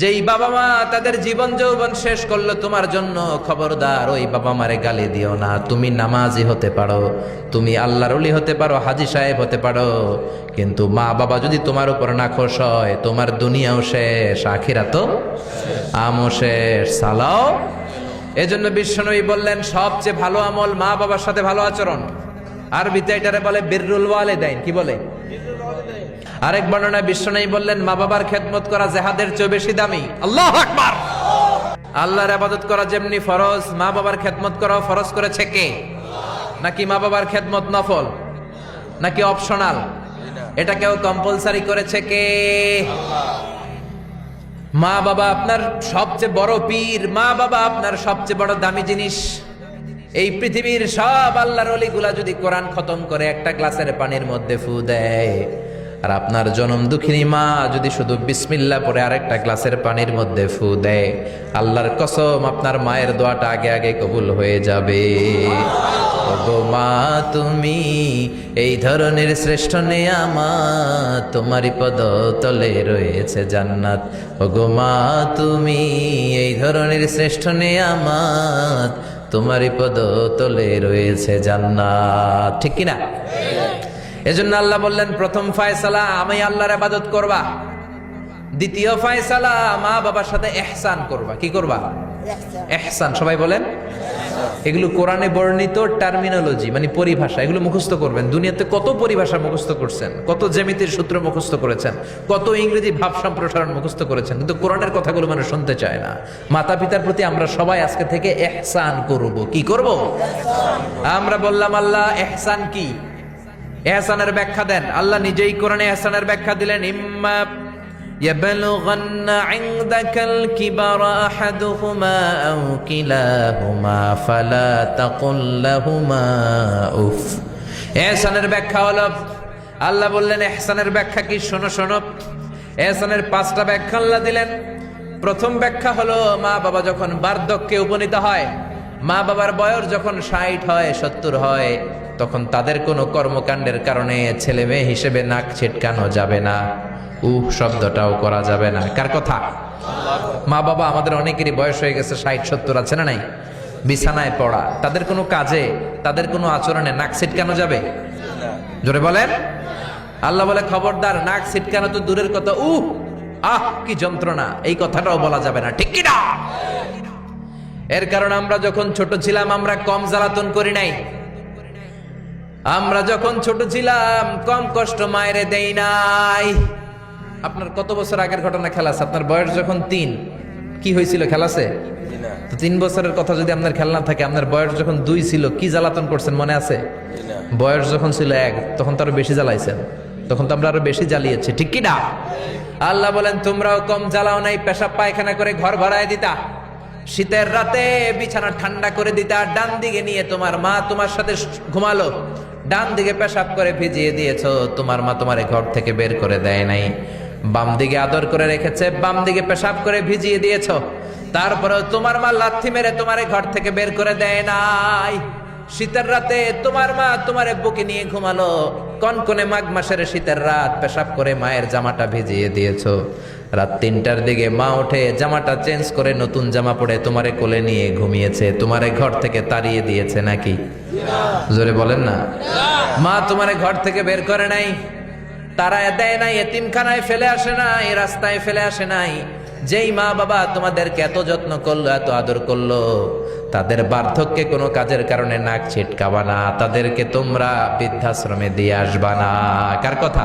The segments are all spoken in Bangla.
যেই বাবা মা তাদের জীবন যৌবন শেষ করল, তোমার জন্য খবরদার, ওই বাবা মারে গালি দিও না। তুমি নামাজি হতে পারো, তুমি আল্লাহর অলি হতে পারো, হাজি সাহেব হতে পারো। কিন্তু মা বাবা যদি তোমার উপর না খোশ হয়, তোমার দুনিয়াও শেষ আখিরা তো আমও শেষ, সালাও এজন্য বিশ্বনবী বললেন, সবচেয়ে ভালো আমল মা বাবার সাথে ভালো আচরণ। আরবিতে এটারে বলে বিররুল ওয়ালিদাইন, কি বলে? আরেক বর্ণনায় বিশ্বনবী বললেন, মা বাবার খেদমত করা জেহাদের চেয়ে বেশি দামি। আল্লাহ আকবার! আল্লাহর আবাদত করা যেমনি ফরজ, মা বাবার খেদমত ফরজ করেছে কে? নাকি মা বাবার খেদমত নফল? নাকি অপশনাল? কম্পালসারি করেছে কে? মা বাবা আপনার সবচেয়ে বড় পীর, মা বাবা আপনার সবচেয়ে বড় দামি জিনিস। এই পৃথিবীর সব আল্লাহর অলিগুলা যদি কোরআন খতম করে, একটা গ্লাসের পানির মধ্যে ফু দেয়। আর আপনার জনম দুঃখিনী মা যদি শুধু বিসমিল্লা পরে আরেকটা গ্লাসের পানির মধ্যে ফু দেয়, আল্লাহর কসম আপনার মায়ের দোয়াটা আগে আগে কবুল হয়ে যাবে। মা, তুমি এই ধরনের শ্রেষ্ঠ নেয়ামাত তোমারই পদ তলে রয়েছে জান্নাত। ওগো মা, তুমি এই ধরনের শ্রেষ্ঠ নেয়ামাত তোমারই পদ তলে রয়েছে জান্নাত। ঠিক কিনা? এজন্য আল্লাহ বললেন প্রথম ফায়সালা আমি আল্লাহর আবাদত করবা। দ্বিতীয় ফায়সালা মা বাবার সাথে এহসান করবা। কি করবা? এহসান সবাই বলেন। এগুলো কোরআনে বর্ণিত টার্মিনোলজি মানে পরিভাষা এগুলো মুখস্থ করবেন। দুনিয়াতে কত পরিভাষা মুখস্থ করছেন কত জ্যামিতির সূত্র মুখস্থ করেছেন কত ইংরেজি ভাব সম্প্রসারণ মুখস্থ করেছেন কিন্তু কোরআনের কথাগুলো মানুষ শুনতে চায় না। মাতা পিতার প্রতি আমরা সবাই আজকে থেকে এহসান করব। কি করব? আমরা বললাম আল্লাহ এহসান কি? এহসানের ব্যাখ্যা দেন আল্লাহ নিজেই কোরআনে এহসানের ব্যাখ্যা দিলেন ইম্মা يبلغن عندك الكبر أحدهما أو كلاهما فلا تقل لهما أف এহসানের ব্যাখ্যা হলো আল্লাহ বললেন এহসানের ব্যাখ্যা কি শোনো শোনো এহসানের পাঁচটা ব্যাখ্যা আল্লাহ দিলেন প্রথম ব্যাখ্যা হলো মা বাবা যখন বার্ধক্যে উপনীত হয় মা বাবার বয়স যখন ষাট হয় সত্তর হয় তখন তাদের কোনো কর্মকাণ্ডের কারণে ছেলে মেয়ে হিসেবে নাক ছিটকানো যাবে না। উহ, শব্দটাও করা যাবে না। কার কথা? মা বাবা আমাদের অনেকেরই বয়স হয়ে গেছে, ষাট, সত্তর আছে না নাই? বিছানায় পড়া। তাদের কোনো কাজে, তাদের কোনো আচরণে নাক ছিটকানো যাবে? জোরে বলেন। আল্লাহ বলে, খবরদার, নাক ছিটকানো তো দূরের কথা। উহ, আহ, কি যন্ত্রণা। এই কথাটাও বলা যাবে না। ঠিক কিনা? এর কারণ আমরা যখন ছোট ছিলাম, আমরা কম জ্বালাতন করি নাই। আমরা যখন ছোট ছিলাম কম কষ্ট মায়েরে দেই নাই। আপনার কত বছর আগের ঘটনা খেলাছে আপনার বয়স যখন তিন কি হয়েছিল খেলাছে তো তিন বছরের কথা যদি আপনার খেলনা থাকে আপনার বয়স যখন দুই ছিল কি জ্বালাতন করছেন মনে আছে? বয়স যখন ছিল এক তখন তো আরও বেশি জ্বালাইছেন। তখন তো আমরা আরও বেশি জ্বালিয়েছি ঠিক কি না? আল্লাহ বলেন তোমরাও কম জ্বালাও নাই পেশাব পায়খানা করে ঘর ভরায় দিতা। শীতের রাতে বিছানা ঠান্ডা করে দিতা ডান দিকে নিয়ে তোমার মা তোমার সাথে ঘুমালো। ডান দিকে পেশাব করে ভিজিয়ে দিয়েছ, তোমার মা তোমার ঘর থেকে বের করে দেয় নাই। বাম দিকে আদর করে রেখেছে, বাম দিকে পেশাব করে ভিজিয়ে দিয়েছ। তারপরেও তোমার মা লাথি মেরে তোমার ঘর থেকে বের করে দেয় নাই। শীতের রাতে তোমার মা তোমার বুকে নিয়ে ঘুমালো, কনকনে মাঘ মাসের শীতের রাত পেশাব করে মায়ের জামাটা ভিজিয়ে দিয়েছ। রাত তিনটার দিকে মা ওঠে, জামাটা চেঞ্জ করে নতুন জামা পরে তোমারে কোলে নিয়ে ঘুমিয়েছে, তোমারে ঘর থেকে তাড়িয়ে দিয়েছে নাকি? জোরে বলেন না। মা তোমারে ঘর থেকে বের করে নাই তারা দেয় নাই, এতিমখানায় ফেলে আসে নাই, রাস্তায় ফেলে আসে নাই। যেই মা বাবা তোমাদেরকে এত যত্ন করল, এত আদর করল, তাদের বার্ধক্যে কোনো কাজের কারণে নাক ছিটকাবা না, তাদেরকে তোমরা বৃদ্ধাশ্রমে দিয়ে আসবা না। কার কথা?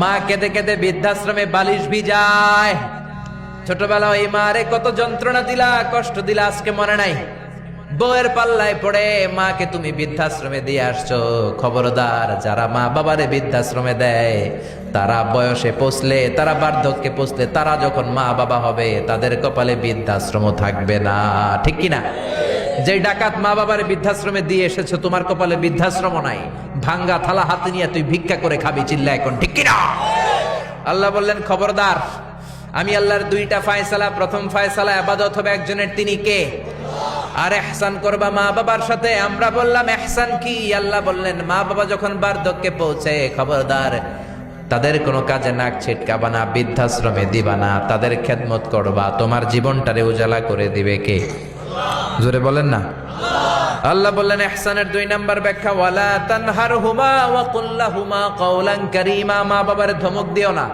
মা কেঁদে কেঁদে বৃদ্ধাশ্রমে বালিশ ভিজায়। ছোটবেলা ওই মারে কত যন্ত্রণা দিলা, কষ্ট দিলা, আজকে মনে নাই। বউয়ের পাল্লায় পড়ে, মাকে তুমি বৃদ্ধাশ্রমে দিয়ে আসছো। খবরদার, যারা মা বাবারে বৃদ্ধাশ্রমে দেয়, তারা বয়সে পৌঁছলে, তারা বার্ধক্যে পৌঁছলে, তারা যখন মা বাবা হবে, তাদের কপালে বৃদ্ধাশ্রম থাকবে না। ঠিক কি না যে ডাকাত মা বাবার বৃদ্ধাশ্রমে দিয়ে এসেছ, তোমার কপালে বৃদ্ধাশ্রম নাই। ভাঙ্গা থালা হাতে নিয়ে তুই ভিক্ষা করে খাবি, চিল্লা এখন, ঠিক কি না আল্লাহ বললেন, খবরদার, আমি আল্লাহর দুইটা ফায়সালা, প্রথম ফায়সালা আবাদত হবে একজনের, তিনি কে? আর এহসান করবা মা বাবার সাথে? আমরা বললাম, এহসান কি? আল্লাহ বললেন, মা বাবা যখন বার্ধক্যে পৌঁছে, খবরদার, তাদের কোনো কাজে নাক ছিটকাবা না, বৃদ্ধাশ্রমে দিবা না, তাদের খেদমত করবা, তোমার জীবনটারে উজালা করে দিবে কে? জোরে বলেন না। আল্লাহ বললেন ইহসানের দুই নাম্বার ব্যাখ্যা ওয়ালা তানহার হুমা ওয়া কুল্লা হুমা কওলান কারীমা। মা বাবার ধমক দিও না।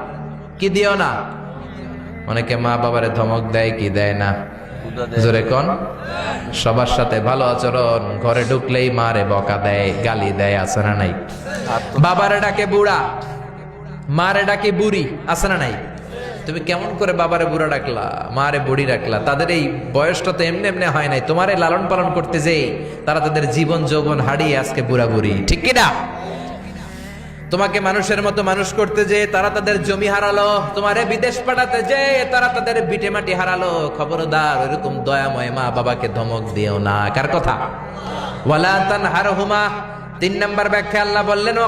কি দিও না? অনেকে মা বাবারে ধমক দেয় কি দেয় না? জোরে কোন? সবার সাথে ভালো আচরণ ঘরে ঢুকলেই মারে বকা দেয় গালি দেয় আছে না নাই? বাবারে ডাকে বুড়া মারে ডাকে বুড়ি আছে না নাই? তুমি কেমন করে বাবারে বুড়া ডাকলা, মারে বুড়ি ডাকলা তাদের এই বয়সটা তো এমনি এমনি হয় নাই। তোমারে লালন পালন করতে যে তারা তাদের জীবন যৌবন হারিয়ে আজকে বুড়া বুড়ি। ঠিক কিনা? তোমাকে মানুষের মতো মানুষ করতে যে তারা তাদের জমি হারালো, তোমারে বিদেশ পাঠাতে যে তারা তাদের বিটে মাটি হারালো। খবরদার এরকম দয়াময় মা বাবাকে ধমক দিও না। কার কথা? ওয়ালা তানহারহুমা তিন নাম্বার ব্যাখ্যা আল্লাহ বললেন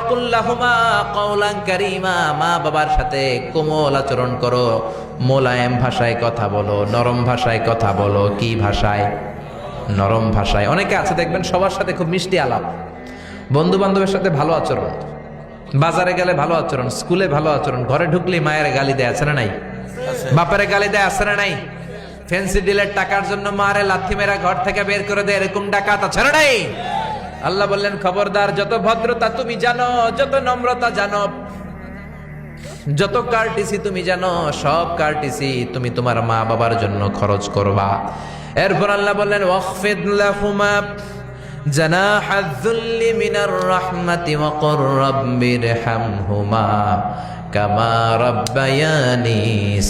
মা বাবার সাথে কোমল আচরণ করো। মোলায়েম ভাষায় কথা বলো, নরম ভাষায় কথা বলো। কি ভাষায়? নরম ভাষায়। অনেকে আছে, দেখবেন সবার সাথে খুব মিষ্টি আলাপ। বন্ধু বান্ধবের সাথে ভালো আচরণ। বাজারে গেলে ভালো আচরণ, স্কুলে ভালো আচরণ। ঘরে ঢুকলে মায়ের গালি দেয়, আছে না নাই? বাপারে গালি দেয়, আছে না নাই? ফেন্সি ডিলের টাকার জন্য মারে, লাথি মেরা ঘর থেকে বের করে দেয়, এরকম ডাকাত, আছে না নাই? আল্লাহ বললেন খবরদার যত ভদ্রতা তুমি জানো যত নম্রতা জানো যত কার্টিসি তুমি জানো সব কার্টিসি তুমি তোমার মা বাবার জন্য খরচ করবা এরপর আল্লাহ বললেন ওয়াখফিদ লাহুমা جناح الذل من الرحمة وقل رب ارحمهما কামা রব্বায়ানি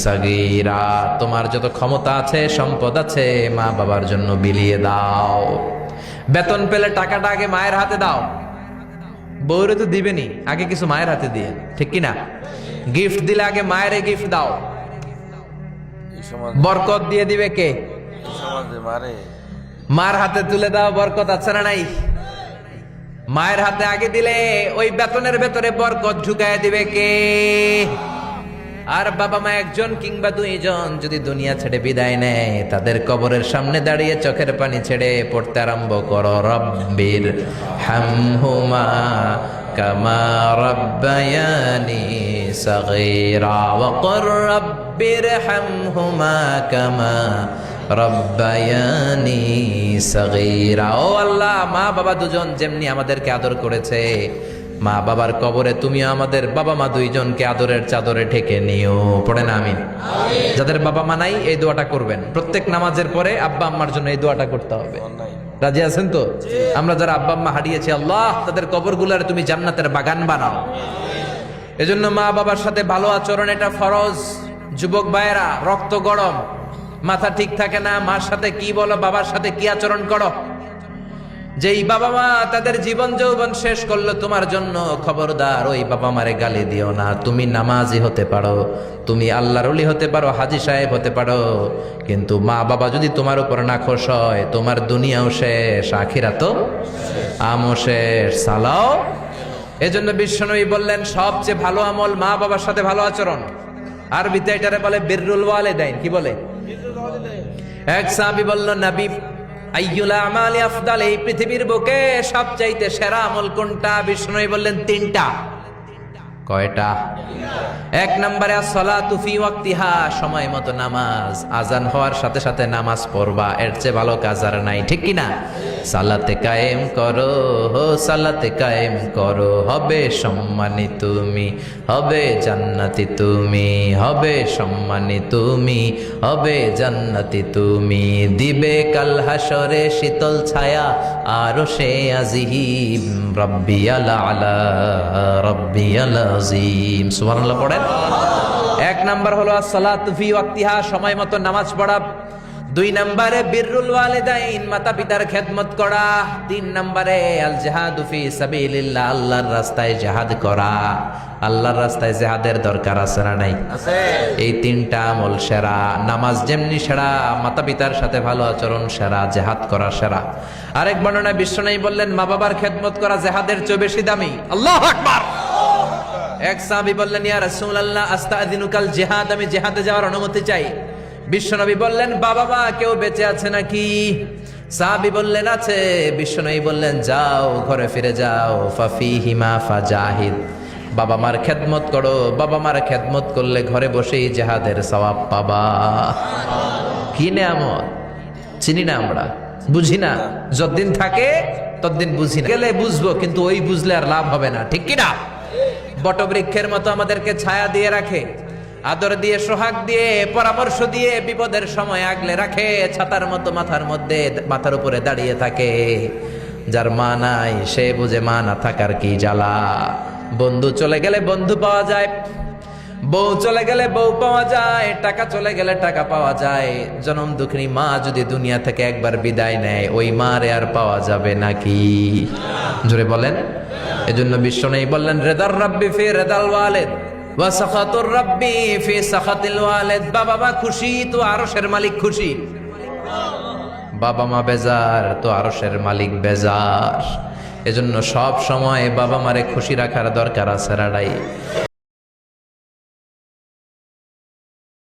সাগীরা তোমার যত ক্ষমতা আছে সম্পদ আছে মা বাবার জন্য বিলিয়ে দাও বেতন পেলে টাকাটা আগে মায়ের হাতে দাও। বউরে তো দিবেনি আগে কিছু মায়ের হাতে দিয়ে। ঠিক কি না গিফট দিলে আগে মায়ের গিফট দাও। বরকত দিয়ে দিবে কে? মার। হাতে তুলে দাও বরকত আছে না নাই? মায়ের হাতে আগে দিলে ওই বেতনের ভেতরে বরকত ঢুকায় দিবে কে? আর বাবা মা একজন কিংবা দুইজন যদি দুনিয়া ছেড়ে বিদায় নেয়, তাদের কবরের সামনে দাঁড়িয়ে চোখের পানি ছেড়ে পড়তে আরম্ভ করো রব্বির হামহুমা কামা রব্বায়ানি সগীরা ওয়াকুর রব্বির হামহুমা কামা রব্বায়ানি সগীরা। ও আল্লাহ, মা বাবা দুজন যেমনি আমাদেরকে আদর করেছে মা বাবার কবরে তুমি আমাদের বাবা মা দুইজনকে আদরের চাদরে ঠেকে নিও। পড়ে না আমিন? যাদের বাবা মা নাই এই দোয়াটা করবেন। প্রত্যেক নামাজের পরে আব্বা আম্মার জন্য এই দোয়াটা করতে হবে। রাজি আছেন তো? আমরা যারা আব্বা আম্মা হারিয়েছি আল্লাহ তাদের কবরগুলার তুমি জান্নাতের বাগান বানাও। এজন্য মা বাবার সাথে ভালো আচরণ এটা ফরজ। যুবক ভাইয়েরা রক্ত গরম। মাথা ঠিক থাকে না মার সাথে কি বলো বাবার সাথে কি আচরণ করো? যেই বাবা মা তাদের জীবন যৌবন শেষ করল তোমার জন্য খবরদার ওই বাবা মারে গালি দিও না। তুমি নামাজি হতে পারো তুমি আল্লাহর অলি হতে পারো হাজি সাহেব হতে পারো। কিন্তু মা বাবা যদি তোমার উপর না খোশ হয় তোমার দুনিয়াও শেষ আখিরা তো আমও শেষ সালাও এজন্য বিশ্বনবী বললেন সবচেয়ে ভালো আমল মা বাবার সাথে ভালো আচরণ। আরবিতে এটারে বলে বিররুল ওয়ালিদাইন কি বলে? এক সাহাবী বলল নবী আইয়ুল আমালি আফদাল, এই পৃথিবীর বুকে সবচাইতে সেরা আমল কোনটা? বিষ্ণু বললেন, তিনটা। কয়টা? এক নম্বরে সলা তুফি ওয়াক্তিহা, সময় মতো নামাজ। আজান হওয়ার সাথে সাথে নামাজ পড়বা। এর চেয়ে ভালো কাজ আর নাই, ঠিক কি না সালাতে কায়েম করো, হো সালাতে কায়েম করো। হবে সম্মানী তুমি, হবে জান্নাতি তুমি, হবে সম্মানী তুমি, হবে জান্নাতি তুমি। দিবে কাল হাসরে শীতল ছায়া, আরও সে আজিহিম রব্বি আলা আলা, রব্বি আলা আজিম। সুবহানাল্লাহ পড়েন। এক নাম্বার হলো সালাত ফি ওয়াক্তিহা, সময় মতো নামাজ পড়া। দুই নম্বরে বিররুল ওয়ালিদাইন মাতা পিতার খেদমত করা। তিন নম্বরে আল জাহাদু ফি সাবিলিল্লাহ আল্লাহর রাস্তায় জিহাদ করা। আল্লাহর রাস্তায় জিহাদের দরকার আছে না নাই? আছে। এই তিনটা আমল সেরা। নামাজ যেমনি সেরা মাতা পিতার সাথে ভালো আচরণ সেরা জেহাদ করা সেরা। আরেক বর্ণনায় বিশ্বনাই বললেন মা বাবার খেদমত করা জেহাদের চেয়ে বেশি দামি। আল্লাহ আকবার! এক সাহাবী বললেন ইয়া রাসূলুল্লাহ আস্তাদিনুকাল জিহাদ আমি জিহাদে যাওয়ার অনুমতি চাই। বিশ্বনবী বললেন, বাবা মা, কেউ বেঁচে আছে নাকি? সাহাবী বললেন, আছে। বিশ্বনবী বললেন, যাও, ঘরে ফিরে যাও। ফাফি হিমা ফাজাহিদ। বাবা মার খেদমত করো। বাবা মার খেদমত করলে ঘরে বসেই জেহাদের সওয়াব পাবা। কি নেয়ামত? চিনি না আমরা। বুঝি না। যতদিন থাকে, ততদিন বুঝি না। গেলে বুঝব, কিন্তু ওই বুঝলে আর লাভ হবে না। ঠিক কি না বটবৃক্ষের মতো আমাদেরকে ছায়া দিয়ে রাখে। আদর দিয়ে, সোহাগ দিয়ে, পরামর্শ দিয়ে বিপদের সময় আগলে রাখে, ছাতার মতো মাথার মধ্যে মাথার উপরে দাঁড়িয়ে থাকে। যার মা নাই, সে বুঝে মা না থাকার কি জ্বালা। বন্ধু চলে গেলে বন্ধু পাওয়া যায়, বউ চলে গেলে বউ পাওয়া যায়, টাকা চলে গেলে টাকা পাওয়া যায়। জনম দুঃখিনী মা যদি দুনিয়া থেকে একবার বিদায় নেয়, ওই মারে আর পাওয়া যাবে নাকি জোরে বলেন। এজন্য বিশ্ব নেই বললেন, রেদার রাব্বি ফি রেদাল ওয়ালেদ। ওয়া সাখাতুর রাব্বি ফি সাখাতিল ওয়ালিদ। বাবা মা খুশি, তো আরশের মালিক খুশি। বাবা মা বেজার, তো আরশের মালিক বেজার। এজন্য সব সময় বাবা মারে খুশি রাখার দরকার আছে রাডাই